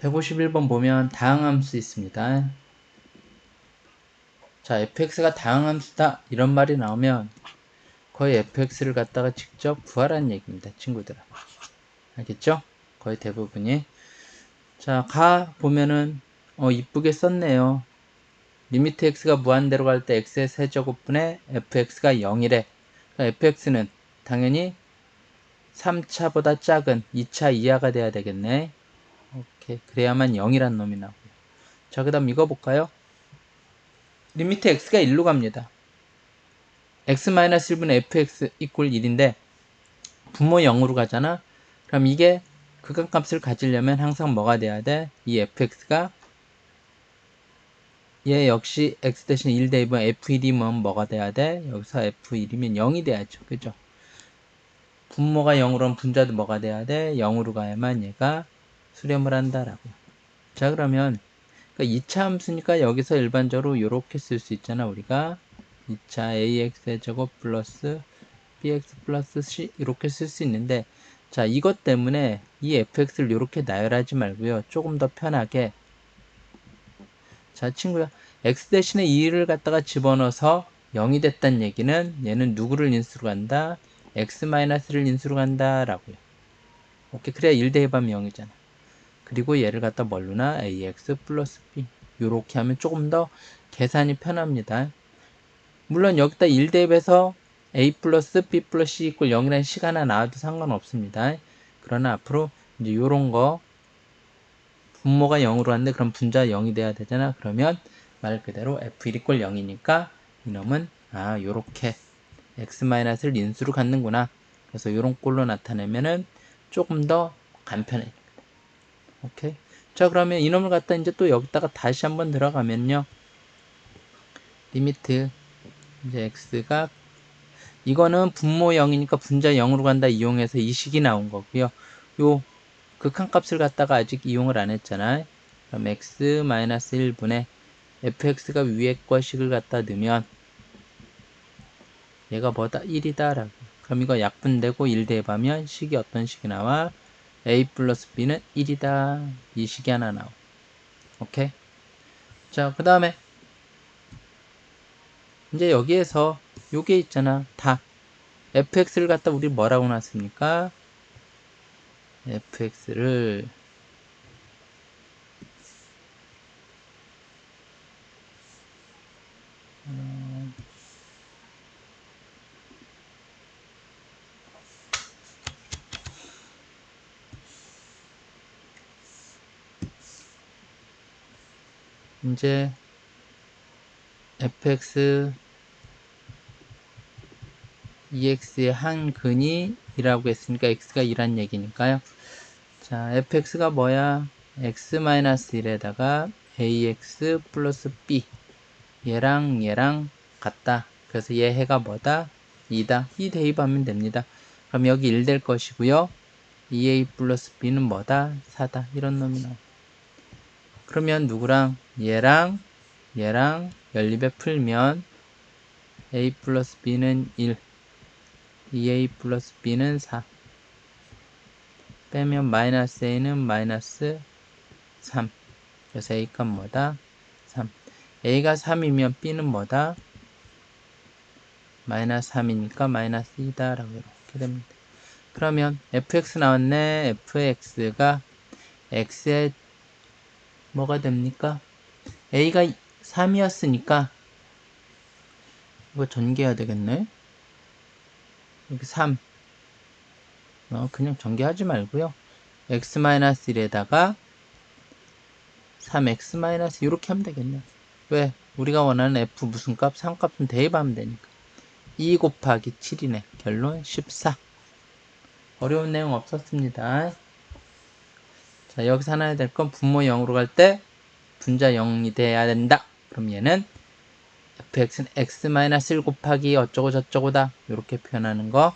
151번 보면 다항함수 있습니다. 자, fx가 다항함수다 이런 말이 나오면 거의 fx를 갖다가 직접 구하라는 얘기입니다. 친구들아. 알겠죠? 거의 대부분이. 자, 가 보면은 어 이쁘게 썼네요. 리미트 x가 무한대로 갈 때 x의 세제곱분의 fx가 0이래. 그러니까 fx는 당연히 3차보다 작은 2차 이하가 돼야 되겠네. 오케이. 그래야만 0이란 놈이 나오고요. 자, 그 다음 이거 볼까요? 리미트 x가 1로 갑니다. x-1분의 fx 이꼴 1인데 분모 0으로 가잖아. 그럼 이게 극한값을 가지려면 항상 뭐가 돼야 돼? 이 fx가 얘 역시 x 대신 1 대입은 f1이면 뭐가 돼야 돼? 여기서 f1이면 0이 돼야죠. 그죠? 분모가 0으로는 분자도 뭐가 돼야 돼? 0으로 가야만 얘가 수렴을 한다라고. 자 그러면 그러니까 2차 함수니까 여기서 일반적으로 이렇게 쓸 수 있잖아 우리가. 2차 ax의 제곱 플러스 bx 플러스 c 이렇게 쓸 수 있는데 자 이것 때문에 이 fx를 이렇게 나열하지 말고요. 조금 더 편하게. 자 친구야 x 대신에 2를 갖다가 집어넣어서 0이 됐다는 얘기는 얘는 누구를 인수로 간다? X-를 인수로 간다 라고요. 오케이 그래야 1 대입하면 0이잖아 그리고 얘를 갖다 뭘로나? Ax 플러스 b. 요렇게 하면 조금 더 계산이 편합니다. 물론 여기다 1 대입해서 a 플러스 b 플러스 c 이꼴 0이라는 시간이 나와도 상관없습니다. 그러나 앞으로 이제 요런 거 분모가 0으로 왔는데 그럼 분자 0이 돼야 되잖아. 그러면 말 그대로 f1 이꼴 0이니까 이놈은 아 요렇게 x-를 인수로 갖는구나. 그래서 요런 꼴로 나타내면은 조금 더 간편해 오케이. 자, 그러면 이놈을 갖다 이제 또 여기다가 다시 한번 들어가면요. 리미트 이제 x가 이거는 분모 0이니까 분자 0으로 간다 이용해서 이 식이 나온 거고요. 요 극한 값을 갖다가 아직 이용을 안 했잖아요. 그럼 x-1분의 fx가 위에 거식을 갖다 넣으면 얘가 뭐다? 1이다 라고. 그럼 이거 약분되고 1 대입하면 식이 어떤 식이 나와? A 플러스 b는 1이다. 이 식이 하나 나오. 오케이? 자, 그 다음에 이제 여기에서 요게 있잖아. 다. fx를 갖다 우리 뭐라고 놨습니까? fx를 이제 fx ex의 한 근이 2라고 했으니까 x가 2란 얘기니까요. 자, fx가 뭐야? x-1에다가 ax 플러스 b 얘랑 얘랑 같다. 그래서 얘 해가 뭐다? 2다. 이 대입하면 됩니다. 그럼 여기 1 될 것이고요. 2a 플러스 b는 뭐다? 4다. 이런 놈이 나와. 그러면 누구랑? 얘랑? 얘랑 연립에 풀면 a 플러스 b는 1 2a 플러스 b는 4 빼면 마이너스 a는 마이너스 3 그래서 a가 뭐다? 3 a가 3이면 b는 뭐다? 마이너스 3이니까 마이너스 2다 라고 이렇게 됩니다. 그러면 fx 나왔네. Fx가 x의 뭐가 됩니까? A가 3이었으니까 이거 전개해야 되겠네. 여기 3. 어, 그냥 전개하지 말고요. x-1에다가 3x- 이렇게 하면 되겠네. 왜? 우리가 원하는 f 무슨 값? 3값은 대입하면 되니까. 2 곱하기 7이네. 결론 14. 어려운 내용 없었습니다. 자, 여기서 하나 해야 될 건 분모 0으로 갈 때 분자 0이 돼야 된다. 그럼 얘는 fx는 x-1 곱하기 어쩌고 저쩌고다. 이렇게 표현하는 거